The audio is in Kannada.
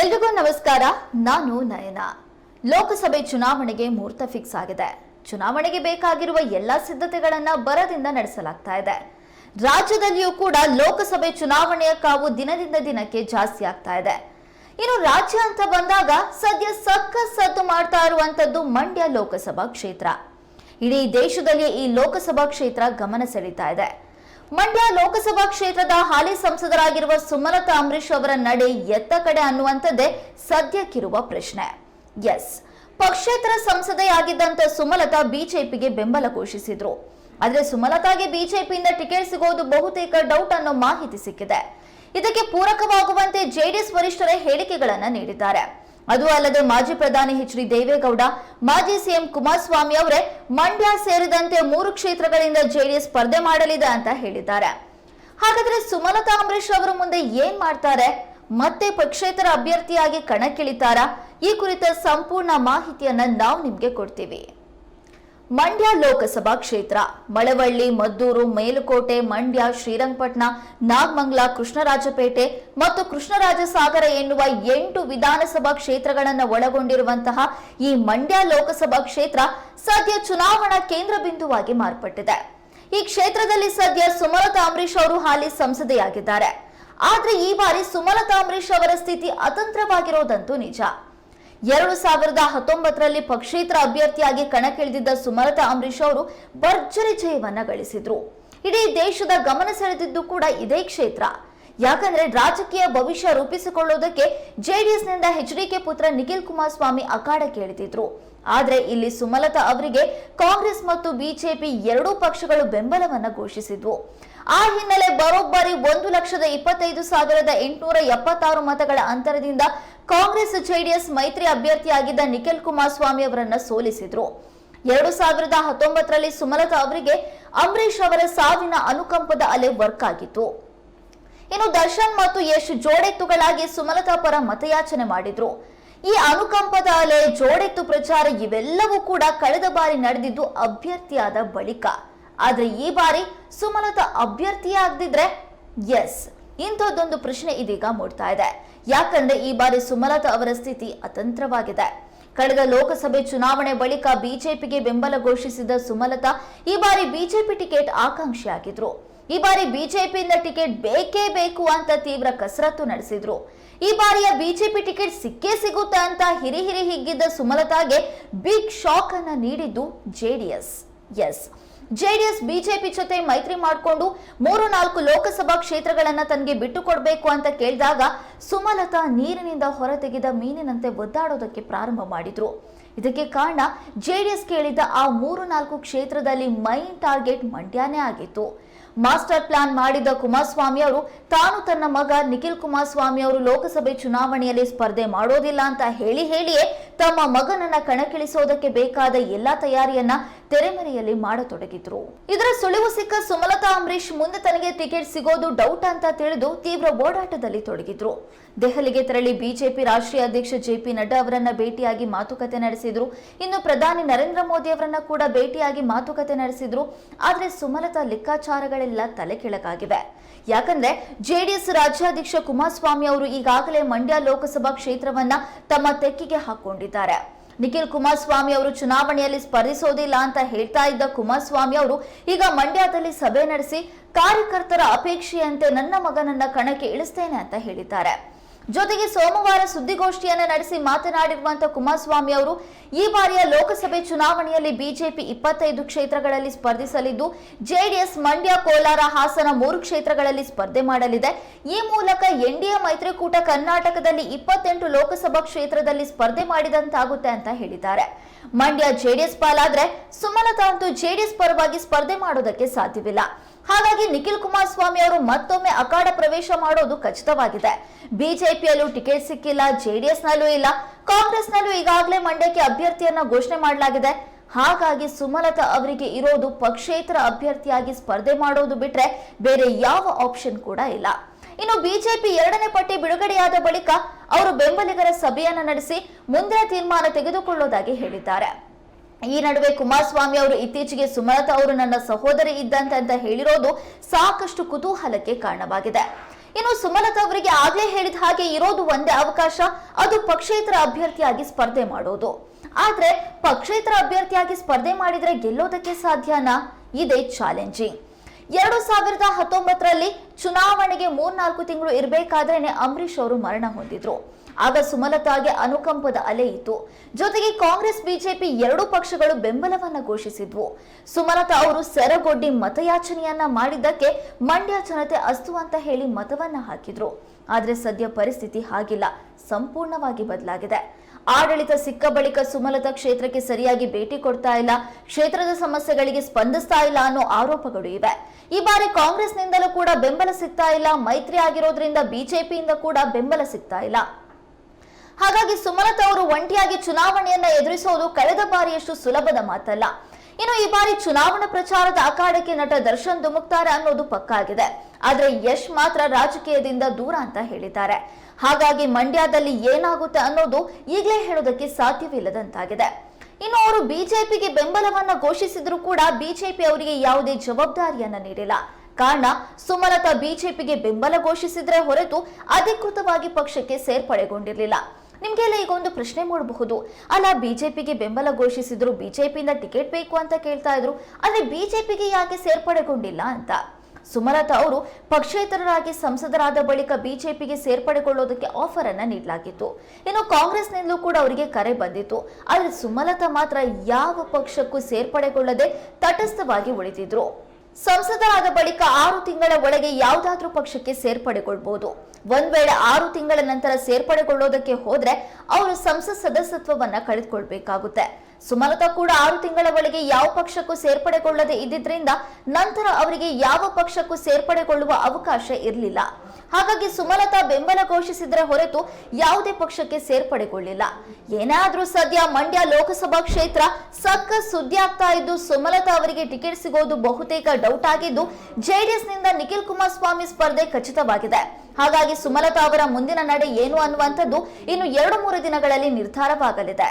ಎಲ್ರಿಗೂ ನಮಸ್ಕಾರ. ನಾನು ನಯನ. ಲೋಕಸಭೆ ಚುನಾವಣೆಗೆ ಮುಹೂರ್ತ ಫಿಕ್ಸ್ ಆಗಿದೆ. ಚುನಾವಣೆಗೆ ಬೇಕಾಗಿರುವ ಎಲ್ಲಾ ಸಿದ್ಧತೆಗಳನ್ನ ಬರದಿಂದ ನಡೆಸಲಾಗ್ತಾ ಇದೆ. ರಾಜ್ಯದಲ್ಲಿಯೂ ಕೂಡ ಲೋಕಸಭೆ ಚುನಾವಣೆಯ ಕಾವು ದಿನದಿಂದ ದಿನಕ್ಕೆ ಜಾಸ್ತಿ ಆಗ್ತಾ ಇದೆ. ಇನ್ನು ರಾಜ್ಯ ಅಂತ ಬಂದಾಗ ಸದ್ಯ ಸಕ್ಕ ಸದ್ದು ಮಾಡ್ತಾ ಇರುವಂತದ್ದು ಮಂಡ್ಯ ಲೋಕಸಭಾ ಕ್ಷೇತ್ರ. ಇಡೀ ದೇಶದಲ್ಲಿ ಈ ಲೋಕಸಭಾ ಕ್ಷೇತ್ರ ಗಮನ ಸೆಳೀತಾ ಇದೆ. ಮಂಡ್ಯ ಲೋಕಸಭಾ ಕ್ಷೇತ್ರದ ಹಾಲಿ ಸಂಸದರಾಗಿರುವ ಸುಮಲತಾ ಅಂಬರೀಶ್ ಅವರ ನಡೆ ಎತ್ತ ಕಡೆ ಅನ್ನುವಂಥದ್ದೇ ಸದ್ಯಕ್ಕಿರುವ ಪ್ರಶ್ನೆ. ಎಸ್. ಪಕ್ಷೇತರ ಸಂಸದೆಯಾಗಿದ್ದಂತ ಸುಮಲತಾ ಬಿಜೆಪಿಗೆ ಬೆಂಬಲ ಘೋಷಿಸಿದ್ರು. ಆದ್ರೆ ಸುಮಲತಾಗೆ ಬಿಜೆಪಿಯಿಂದ ಟಿಕೆಟ್ ಸಿಗೋದು ಬಹುತೇಕ ಡೌಟ್ ಅನ್ನೋ ಮಾಹಿತಿ ಸಿಕ್ಕಿದೆ. ಇದಕ್ಕೆ ಪೂರಕವಾಗುವಂತೆ ಜೆಡಿಎಸ್ ವರಿಷ್ಠರೇ ಹೇಳಿಕೆಗಳನ್ನ ನೀಡಿದ್ದಾರೆ. ಅದು ಅಲ್ಲದೆ ಮಾಜಿ ಪ್ರಧಾನಿ ಎಚ್ ಡಿ ದೇವೇಗೌಡ, ಮಾಜಿ ಸಿಎಂ ಕುಮಾರಸ್ವಾಮಿ ಅವರೇ ಮಂಡ್ಯ ಸೇರಿದಂತೆ ಮೂರು ಕ್ಷೇತ್ರಗಳಿಂದ ಜೆಡಿಎಸ್ ಸ್ಪರ್ಧೆ ಮಾಡಲಿದೆ ಅಂತ ಹೇಳಿದ್ದಾರೆ. ಹಾಗಾದ್ರೆ ಸುಮಲತಾ ಅಂಬರೀಶ್ ಅವರು ಮುಂದೆ ಏನ್ ಮಾಡ್ತಾರೆ? ಮತ್ತೆ ಪಕ್ಷೇತರ ಅಭ್ಯರ್ಥಿಯಾಗಿ ಕಣಕ್ಕಿಳಿತಾರಾ? ಈ ಕುರಿತ ಸಂಪೂರ್ಣ ಮಾಹಿತಿಯನ್ನ ನಾವು ನಿಮ್ಗೆ ಕೊಡ್ತೀವಿ. ಮಂಡ್ಯ ಲೋಕಸಭಾ ಕ್ಷೇತ್ರ, ಮಳವಳ್ಳಿ, ಮದ್ದೂರು, ಮೇಲುಕೋಟೆ, ಮಂಡ್ಯ, ಶ್ರೀರಂಗಪಟ್ಟಣ, ನಾಗಮಂಗಲ, ಕೃಷ್ಣರಾಜಪೇಟೆ ಮತ್ತು ಕೃಷ್ಣರಾಜಸಾಗರ ಎನ್ನುವ ಎಂಟು ವಿಧಾನಸಭಾ ಕ್ಷೇತ್ರಗಳನ್ನು ಒಳಗೊಂಡಿರುವಂತಹ ಈ ಮಂಡ್ಯ ಲೋಕಸಭಾ ಕ್ಷೇತ್ರ ಸದ್ಯ ಚುನಾವಣಾ ಕೇಂದ್ರ ಬಿಂದುವಾಗಿ ಮಾರ್ಪಟ್ಟಿದೆ. ಈ ಕ್ಷೇತ್ರದಲ್ಲಿ ಸದ್ಯ ಸುಮಲತಾ ಅಂಬರೀಶ್ ಅವರು ಹಾಲಿ ಸಂಸದೆಯಾಗಿದ್ದಾರೆ. ಆದ್ರೆ ಈ ಬಾರಿ ಸುಮಲತಾ ಅಂಬರೀಶ್ ಅವರ ಸ್ಥಿತಿ ಅತಂತ್ರವಾಗಿರೋದಂತೂ ನಿಜ. ಎರಡು ಸಾವಿರದ ಹತ್ತೊಂಬತ್ತರಲ್ಲಿ ಪಕ್ಷೇತರ ಅಭ್ಯರ್ಥಿಯಾಗಿ ಕಣಕ್ಕಿಳಿದಿದ್ದ ಸುಮಲತಾ ಅಂಬರೀಶ್ ಅವರು ಭರ್ಜರಿ ಜಯವನ್ನ ಗಳಿಸಿದ್ರು. ಇಡೀ ದೇಶದ ಗಮನ ಸೆಳೆದಿದ್ದು ಕೂಡ ಇದೇ ಕ್ಷೇತ್ರ. ಯಾಕಂದ್ರೆ ರಾಜಕೀಯ ಭವಿಷ್ಯ ರೂಪಿಸಿಕೊಳ್ಳುವುದಕ್ಕೆ ಜೆಡಿಎಸ್ನಿಂದ ಎಚ್ ಡಿ ಕೆ ಪುತ್ರ ನಿಖಿಲ್ ಕುಮಾರಸ್ವಾಮಿ ಅಖಾಡ ಇಳಿದಿದ್ರು ಆದ್ರೆ ಇಲ್ಲಿ ಸುಮಲತಾ ಅವರಿಗೆ ಕಾಂಗ್ರೆಸ್ ಮತ್ತು ಬಿಜೆಪಿ ಎರಡೂ ಪಕ್ಷಗಳು ಬೆಂಬಲವನ್ನ ಘೋಷಿಸಿದ್ವು. ಆ ಹಿನ್ನೆಲೆ ಬರೋಬ್ಬರಿ ಒಂದು ಲಕ್ಷದ ಇಪ್ಪತ್ತೈದು ಸಾವಿರದ ಎಂಟುನೂರ ಎಪ್ಪತ್ತಾರು ಮತಗಳ ಅಂತರದಿಂದ ಕಾಂಗ್ರೆಸ್ ಜೆಡಿಎಸ್ ಮೈತ್ರಿ ಅಭ್ಯರ್ಥಿಯಾಗಿದ್ದ ನಿಖಿಲ್ ಕುಮಾರಸ್ವಾಮಿ ಅವರನ್ನ ಸೋಲಿಸಿದ್ರು. ಎರಡು ಸಾವಿರದ ಹತ್ತೊಂಬತ್ತರಲ್ಲಿ ಸುಮಲತಾ ಅವರಿಗೆ ಅಂಬರೀಶ್ ಅವರ ಸಾವಿನ ಅನುಕಂಪದ ಅಲೆ ವರ್ಕ್ ಆಗಿತ್ತು. ಇನ್ನು ದರ್ಶನ್ ಮತ್ತು ಯಶ್ ಜೋಡೆತ್ತುಗಳಾಗಿ ಸುಮಲತಾ ಪರ ಮತಯಾಚನೆ ಮಾಡಿದ್ರು. ಈ ಅನುಕಂಪದ ಅಲೆ, ಜೋಡೆತ್ತು ಪ್ರಚಾರ ಇವೆಲ್ಲವೂ ಕೂಡ ಕಳೆದ ಬಾರಿ ನಡೆದಿದ್ದು ಅಭ್ಯರ್ಥಿಯಾದ ಬಳಿಕ. ಆದ್ರೆ ಈ ಬಾರಿ ಸುಮಲತಾ ಅಭ್ಯರ್ಥಿಯಾಗದಿದ್ರೆ ಎಸ್ ಇಂಥದ್ದೊಂದು ಪ್ರಶ್ನೆ ಇದೀಗ ಮೂಡ್ತಾ ಇದೆ. ಯಾಕಂದ್ರೆ ಈ ಬಾರಿ ಸುಮಲತಾ ಅವರ ಸ್ಥಿತಿ ಅತಂತ್ರವಾಗಿದೆ. ಕಳೆದ ಲೋಕಸಭೆ ಚುನಾವಣೆ ಬಳಿಕ ಬಿಜೆಪಿಗೆ ಬೆಂಬಲ ಘೋಷಿಸಿದ ಸುಮಲತಾ ಈ ಬಾರಿ ಬಿಜೆಪಿ ಟಿಕೆಟ್ ಆಕಾಂಕ್ಷಿಯಾಗಿದ್ರು. ಈ ಬಾರಿ ಬಿಜೆಪಿಯಿಂದ ಟಿಕೆಟ್ ಬೇಕೇ ಬೇಕು ಅಂತ ತೀವ್ರ ಕಸರತ್ತು ನಡೆಸಿದ್ರು. ಈ ಬಾರಿಯ ಬಿಜೆಪಿ ಟಿಕೆಟ್ ಸಿಕ್ಕೇ ಸಿಗುತ್ತೆ ಅಂತ ಹಿರಿ ಹಿರಿ ಹಿಗ್ಗಿದ್ದ ಸುಮಲತಾಗೆ ಬಿಗ್ ಶಾಕ್ ಅನ್ನ ನೀಡಿದ್ದು ಜೆಡಿಎಸ್ ಎಸ್. ಜೆಡಿಎಸ್, ಬಿಜೆಪಿ ಜೊತೆ ಮೈತ್ರಿ ಮಾಡಿಕೊಂಡು ಮೂರು ನಾಲ್ಕು ಲೋಕಸಭಾ ಕ್ಷೇತ್ರಗಳನ್ನ ತನಗೆ ಬಿಟ್ಟು ಕೊಡಬೇಕು ಅಂತ ಕೇಳಿದಾಗ ಸುಮಲತಾ ನೀರಿನಿಂದ ಹೊರತೆಗೆದ ಮೀನಿನಂತೆ ಒದ್ದಾಡೋದಕ್ಕೆ ಪ್ರಾರಂಭ ಮಾಡಿದ್ರು. ಇದಕ್ಕೆ ಕಾರಣ ಜೆಡಿಎಸ್ ಕೇಳಿದ ಆ ಮೂರು ನಾಲ್ಕು ಕ್ಷೇತ್ರದಲ್ಲಿ ಮೈನ್ ಟಾರ್ಗೆಟ್ ಮಂಡ್ಯನೇ ಆಗಿತ್ತು. ಮಾಸ್ಟರ್ ಪ್ಲಾನ್ ಮಾಡಿದ ಕುಮಾರಸ್ವಾಮಿ ಅವರು ತಾನು ತನ್ನ ಮಗ ನಿಖಿಲ್ ಕುಮಾರಸ್ವಾಮಿ ಅವರು ಲೋಕಸಭೆ ಚುನಾವಣೆಯಲ್ಲಿ ಸ್ಪರ್ಧೆ ಮಾಡೋದಿಲ್ಲ ಅಂತ ಹೇಳಿ ಹೇಳಿಯೇ ತಮ್ಮ ಮಗನನ್ನ ಕಣಕ್ಕಿಳಿಸೋದಕ್ಕೆ ಬೇಕಾದ ಎಲ್ಲಾ ತಯಾರಿಯನ್ನ ತೆರೆಮರೆಯಲ್ಲಿ ಮಾಡತೊಡಗಿದ್ರು. ಇದರ ಸುಳಿವು ಸಿಕ್ಕ ಸುಮಲತಾ ಅಂಬರೀಶ್ ಮುಂದೆ ತನಗೆ ಟಿಕೆಟ್ ಸಿಗೋದು ಡೌಟ್ ಅಂತ ತಿಳಿದು ತೀವ್ರ ಓಡಾಟದಲ್ಲಿ ತೊಡಗಿದ್ರು. ದೆಹಲಿಗೆ ತೆರಳಿ ಬಿಜೆಪಿ ರಾಷ್ಟ್ರೀಯ ಅಧ್ಯಕ್ಷ ಜೆಪಿ ನಡ್ಡಾ ಅವರನ್ನ ಭೇಟಿಯಾಗಿ ಮಾತುಕತೆ ನಡೆಸಿದ್ರು. ಇನ್ನು ಪ್ರಧಾನಿ ನರೇಂದ್ರ ಮೋದಿ ಅವರನ್ನ ಕೂಡ ಭೇಟಿಯಾಗಿ ಮಾತುಕತೆ ನಡೆಸಿದ್ರು. ಆದ್ರೆ ಸುಮಲತಾ ಲೆಕ್ಕಾಚಾರಗಳೆಲ್ಲ ತಲೆ ಕೆಳಗಾಗಿವೆ. ಯಾಕಂದ್ರೆ ಜೆಡಿಎಸ್ ರಾಜ್ಯಾಧ್ಯಕ್ಷ ಕುಮಾರಸ್ವಾಮಿ ಅವರು ಈಗಾಗಲೇ ಮಂಡ್ಯ ಲೋಕಸಭಾ ಕ್ಷೇತ್ರವನ್ನ ತಮ್ಮ ತೆಕ್ಕಿಗೆ ಹಾಕೊಂಡಿದ್ದಾರೆ. ನಿಖಿಲ್ ಕುಮಾರಸ್ವಾಮಿ ಅವರು ಚುನಾವಣೆಯಲ್ಲಿ ಸ್ಪರ್ಧಿಸೋದಿಲ್ಲ ಅಂತ ಹೇಳ್ತಾ ಇದ್ದ ಕುಮಾರಸ್ವಾಮಿ ಅವರು ಈಗ ಮಂಡ್ಯದಲ್ಲಿ ಸಭೆ ನಡೆಸಿ ಕಾರ್ಯಕರ್ತರ ಅಪೇಕ್ಷೆಯಂತೆ ನನ್ನ ಮಗನನ್ನ ಕಣಕ್ಕೆ ಇಳಿಸ್ತೇನೆ ಅಂತ ಹೇಳಿದ್ದಾರೆ. ಜೊತೆಗೆ ಸೋಮವಾರ ಸುದ್ದಿಗೋಷ್ಠಿಯನ್ನ ನಡೆಸಿ ಮಾತನಾಡಿರುವಂತಹ ಕುಮಾರಸ್ವಾಮಿ ಅವರು, ಈ ಬಾರಿಯ ಲೋಕಸಭೆ ಚುನಾವಣೆಯಲ್ಲಿ ಬಿಜೆಪಿ ಇಪ್ಪತ್ತೈದು ಕ್ಷೇತ್ರಗಳಲ್ಲಿ ಸ್ಪರ್ಧಿಸಲಿದ್ದು, ಜೆಡಿಎಸ್, ಮಂಡ್ಯ, ಕೋಲಾರ, ಹಾಸನ ಮೂರು ಕ್ಷೇತ್ರಗಳಲ್ಲಿ ಸ್ಪರ್ಧೆ ಮಾಡಲಿದೆ. ಈ ಮೂಲಕ ಎನ್ಡಿಎ ಮೈತ್ರಿಕೂಟ ಕರ್ನಾಟಕದಲ್ಲಿ ಇಪ್ಪತ್ತೆಂಟು ಲೋಕಸಭಾ ಕ್ಷೇತ್ರದಲ್ಲಿ ಸ್ಪರ್ಧೆ ಮಾಡಿದಂತಾಗುತ್ತೆ ಅಂತ ಹೇಳಿದ್ದಾರೆ. ಮಂಡ್ಯ ಜೆಡಿಎಸ್ ಪಾಲಾದ್ರೆ ಸುಮಲತಾ ಅಂತೂ ಜೆಡಿಎಸ್ ಪರವಾಗಿ ಸ್ಪರ್ಧೆ ಮಾಡೋದಕ್ಕೆ ಸಾಧ್ಯವಿಲ್ಲ. ಹಾಗಾಗಿ ನಿಖಿಲ್ ಕುಮಾರಸ್ವಾಮಿ ಅವರು ಮತ್ತೊಮ್ಮೆ ಅಖಾಡ ಪ್ರವೇಶ ಮಾಡೋದು ಖಚಿತವಾಗಿದೆ. ಬಿಜೆಪಿಯಲ್ಲೂ ಟಿಕೆಟ್ ಸಿಕ್ಕಿಲ್ಲ, ಜೆಡಿಎಸ್ನಲ್ಲೂ ಇಲ್ಲ. ಕಾಂಗ್ರೆಸ್ನಲ್ಲೂ ಈಗಾಗಲೇ ಮಂಡ್ಯಕ್ಕೆ ಅಭ್ಯರ್ಥಿಯನ್ನ ಘೋಷಣೆ ಮಾಡಲಾಗಿದೆ. ಹಾಗಾಗಿ ಸುಮಲತಾ ಅವರಿಗೆ ಇರೋದು ಪಕ್ಷೇತರ ಅಭ್ಯರ್ಥಿಯಾಗಿ ಸ್ಪರ್ಧೆ ಮಾಡೋದು ಬಿಟ್ರೆ ಬೇರೆ ಯಾವ ಆಪ್ಷನ್ ಕೂಡ ಇಲ್ಲ. ಇನ್ನು ಬಿಜೆಪಿ ಎರಡನೇ ಪಟ್ಟಿ ಬಿಡುಗಡೆಯಾದ ಬಳಿಕ ಅವರು ಬೆಂಬಲಿಗರ ಸಭೆಯನ್ನ ನಡೆಸಿ ಮುಂದಿನ ತೀರ್ಮಾನ ತೆಗೆದುಕೊಳ್ಳೋದಾಗಿ ಹೇಳಿದ್ದಾರೆ. ಈ ನಡುವೆ ಕುಮಾರಸ್ವಾಮಿ ಅವರು ಇತ್ತೀಚೆಗೆ ಸುಮಲತಾ ಅವರು ನನ್ನ ಸಹೋದರಿ ಇದ್ದಂತೆ ಅಂತ ಹೇಳಿರೋದು ಸಾಕಷ್ಟು ಕುತೂಹಲಕ್ಕೆ ಕಾರಣವಾಗಿದೆ. ಇನ್ನು ಸುಮಲತಾ ಅವರಿಗೆ ಆಗ್ಲೇ ಹೇಳಿದ ಹಾಗೆ ಇರೋದು ಒಂದೇ ಅವಕಾಶ, ಅದು ಪಕ್ಷೇತರ ಅಭ್ಯರ್ಥಿಯಾಗಿ ಸ್ಪರ್ಧೆ ಮಾಡೋದು. ಆದ್ರೆ ಪಕ್ಷೇತರ ಅಭ್ಯರ್ಥಿಯಾಗಿ ಸ್ಪರ್ಧೆ ಮಾಡಿದ್ರೆ ಗೆಲ್ಲೋದಕ್ಕೆ ಸಾಧ್ಯನಾ? ಇದೇ ಚಾಲೆಂಜಿಂಗ್ ಎರಡು ಸಾವಿರದ ಹತ್ತೊಂಬತ್ತರಲ್ಲಿ ಚುನಾವಣೆಗೆ ಮೂರ್ನಾಲ್ಕು ತಿಂಗಳು ಇರಬೇಕಾದ್ರೇನೆ ಅಂಬರೀಶ್ ಅವರು ಮರಣ ಹೊಂದಿದ್ರು. ಆಗ ಸುಮಲತಾಗೆ ಅನುಕಂಪದ ಅಲೆ ಇತ್ತು. ಜೊತೆಗೆ ಕಾಂಗ್ರೆಸ್, ಬಿಜೆಪಿ ಎರಡೂ ಪಕ್ಷಗಳು ಬೆಂಬಲವನ್ನ ಘೋಷಿಸಿದ್ವು. ಸುಮಲತಾ ಅವರು ಸೆರಗೊಡ್ಡಿ ಮತಯಾಚನೆಯನ್ನ ಮಾಡಿದ್ದಕ್ಕೆ ಮಂಡ್ಯ ಜನತೆ ಅಸ್ತು ಅಂತ ಹೇಳಿ ಮತವನ್ನ ಹಾಕಿದ್ರು. ಆದ್ರೆ ಸದ್ಯ ಪರಿಸ್ಥಿತಿ ಹಾಗಿಲ್ಲ. ಸಂಪೂರ್ಣವಾಗಿ ಬದಲಾಗಿದೆ. ಆಡಳಿತ ಸಿಕ್ಕ ಬಳಿಕ ಸುಮಲತಾ ಕ್ಷೇತ್ರಕ್ಕೆ ಸರಿಯಾಗಿ ಭೇಟಿ ಕೊಡ್ತಾ ಇಲ್ಲ. ಕ್ಷೇತ್ರದ ಸಮಸ್ಯೆಗಳಿಗೆ ಸ್ಪಂದಿಸ್ತಾ ಇಲ್ಲ ಅನ್ನೋ ಆರೋಪಗಳು ಇವೆ. ಈ ಬಾರಿ ಕಾಂಗ್ರೆಸ್ನಿಂದಲೂ ಕೂಡ ಬೆಂಬಲ ಸಿಗ್ತಾ ಇಲ್ಲ. ಮೈತ್ರಿ ಆಗಿರೋದ್ರಿಂದ ಬಿಜೆಪಿಯಿಂದ ಕೂಡ ಬೆಂಬಲ ಸಿಗ್ತಾ ಇಲ್ಲ. ಹಾಗಾಗಿ ಸುಮಲತಾ ಅವರು ಒಂಟಿಯಾಗಿ ಚುನಾವಣೆಯನ್ನ ಎದುರಿಸೋದು ಕಳೆದ ಬಾರಿಯಷ್ಟು ಸುಲಭದ ಮಾತಲ್ಲ. ಇನ್ನು ಈ ಬಾರಿ ಚುನಾವಣಾ ಪ್ರಚಾರದ ಅಖಾಡಕ್ಕೆ ನಟ ದರ್ಶನ್ ಧುಮುಕ್ತಾರೆ ಅನ್ನೋದು ಪಕ್ಕಾಗಿದೆ ಆದ್ರೆ ಯಶ್ ಮಾತ್ರ ರಾಜಕೀಯದಿಂದ ದೂರ ಅಂತ ಹೇಳಿದ್ದಾರೆ. ಹಾಗಾಗಿ ಮಂಡ್ಯದಲ್ಲಿ ಏನಾಗುತ್ತೆ ಅನ್ನೋದು ಈಗಲೇ ಹೇಳೋದಕ್ಕೆ ಸಾಧ್ಯವಿಲ್ಲದಂತಾಗಿದೆ. ಇನ್ನು ಅವರು ಬಿಜೆಪಿಗೆ ಬೆಂಬಲವನ್ನ ಘೋಷಿಸಿದ್ರು ಕೂಡ ಬಿಜೆಪಿ ಅವರಿಗೆ ಯಾವುದೇ ಜವಾಬ್ದಾರಿಯನ್ನ ನೀಡಿಲ್ಲ. ಕಾರಣ ಸುಮಲತಾ ಬಿಜೆಪಿಗೆ ಬೆಂಬಲ ಘೋಷಿಸಿದ್ರೆ ಹೊರತು ಅಧಿಕೃತವಾಗಿ ಪಕ್ಷಕ್ಕೆ ಸೇರ್ಪಡೆಗೊಂಡಿರಲಿಲ್ಲ. ನಿಮ್ಗೆಲ್ಲ ಈಗ ಒಂದು ಪ್ರಶ್ನೆ ಮೂಡಬಹುದು. ಅಲ್ಲ, ಬಿಜೆಪಿಗೆ ಬೆಂಬಲ ಘೋಷಿಸಿದ್ರು, ಬಿಜೆಪಿಯಿಂದ ಟಿಕೆಟ್ ಬೇಕು ಅಂತ ಕೇಳ್ತಾ ಇದ್ರು ಅಂದ್ರೆ ಬಿಜೆಪಿಗೆ ಯಾಕೆ ಸೇರ್ಪಡೆಗೊಂಡಿಲ್ಲ ಅಂತ? ಸುಮಲತಾ ಅವರು ಪಕ್ಷೇತರರಾಗಿ ಸಂಸದರಾದ ಬಳಿಕ ಬಿಜೆಪಿಗೆ ಸೇರ್ಪಡೆಗೊಳ್ಳೋದಕ್ಕೆ ಆಫರ್ ಅನ್ನ ನೀಡಲಾಗಿತ್ತು. ಇನ್ನು ಕಾಂಗ್ರೆಸ್ನಿಂದಲೂ ಕೂಡ ಅವರಿಗೆ ಕರೆ ಬಂದಿತ್ತು. ಆದರೆ ಸುಮಲತಾ ಮಾತ್ರ ಯಾವ ಪಕ್ಷಕ್ಕೂ ಸೇರ್ಪಡೆಗೊಳ್ಳದೆ ತಟಸ್ಥವಾಗಿ ಉಳಿದಿದ್ರು. ಸಂಸದರಾದ ಬಳಿಕ ಆರು ತಿಂಗಳ ಒಳಗೆ ಯಾವುದಾದ್ರೂ ಪಕ್ಷಕ್ಕೆ ಸೇರ್ಪಡೆಗೊಳ್ಬಹುದು. ಒಂದ್ ವೇಳೆ ಆರು ತಿಂಗಳ ನಂತರ ಸೇರ್ಪಡೆಗೊಳ್ಳೋದಕ್ಕೆ ಹೋದ್ರೆ ಅವರು ಸಂಸತ್ ಸದಸ್ಯತ್ವವನ್ನ ಕಳೆದುಕೊಳ್ಬೇಕಾಗುತ್ತೆ. ಸುಮಲತಾ ಕೂಡ ಆರು ತಿಂಗಳ ಒಳಗೆ ಯಾವ ಪಕ್ಷಕ್ಕೂ ಸೇರ್ಪಡೆಗೊಳ್ಳದೆ ಇದ್ದಿದ್ರಿಂದ ನಂತರ ಅವರಿಗೆ ಯಾವ ಪಕ್ಷಕ್ಕೂ ಸೇರ್ಪಡೆಗೊಳ್ಳುವ ಅವಕಾಶ ಇರಲಿಲ್ಲ. ಹಾಗಾಗಿ ಸುಮಲತಾ ಬೆಂಬಲ ಘೋಷಿಸಿದ್ರ ಹೊರತು ಯಾವುದೇ ಪಕ್ಷಕ್ಕೆ ಸೇರ್ಪಡೆಗೊಳ್ಳಿಲ್ಲ. ಏನಾದರೂ ಸದ್ಯ ಮಂಡ್ಯ ಲೋಕಸಭಾ ಕ್ಷೇತ್ರ ಸಕ್ಕ ಸುದ್ದಿ ಆಗ್ತಾ ಇದ್ದು ಸುಮಲತಾ ಅವರಿಗೆ ಟಿಕೆಟ್ ಸಿಗೋದು ಬಹುತೇಕ ಡೌಟ್ ಆಗಿದ್ದು ಜೆಡಿಎಸ್ನಿಂದ ನಿಖಿಲ್ ಕುಮಾರಸ್ವಾಮಿ ಸ್ಪರ್ಧೆ ಖಚಿತವಾಗಿದೆ. ಹಾಗಾಗಿ ಸುಮಲತಾ ಅವರ ಮುಂದಿನ ನಡೆ ಏನು ಅನ್ನುವಂಥದ್ದು ಇನ್ನು ಎರಡು ಮೂರು ದಿನಗಳಲ್ಲಿ ನಿರ್ಧಾರವಾಗಲಿದೆ.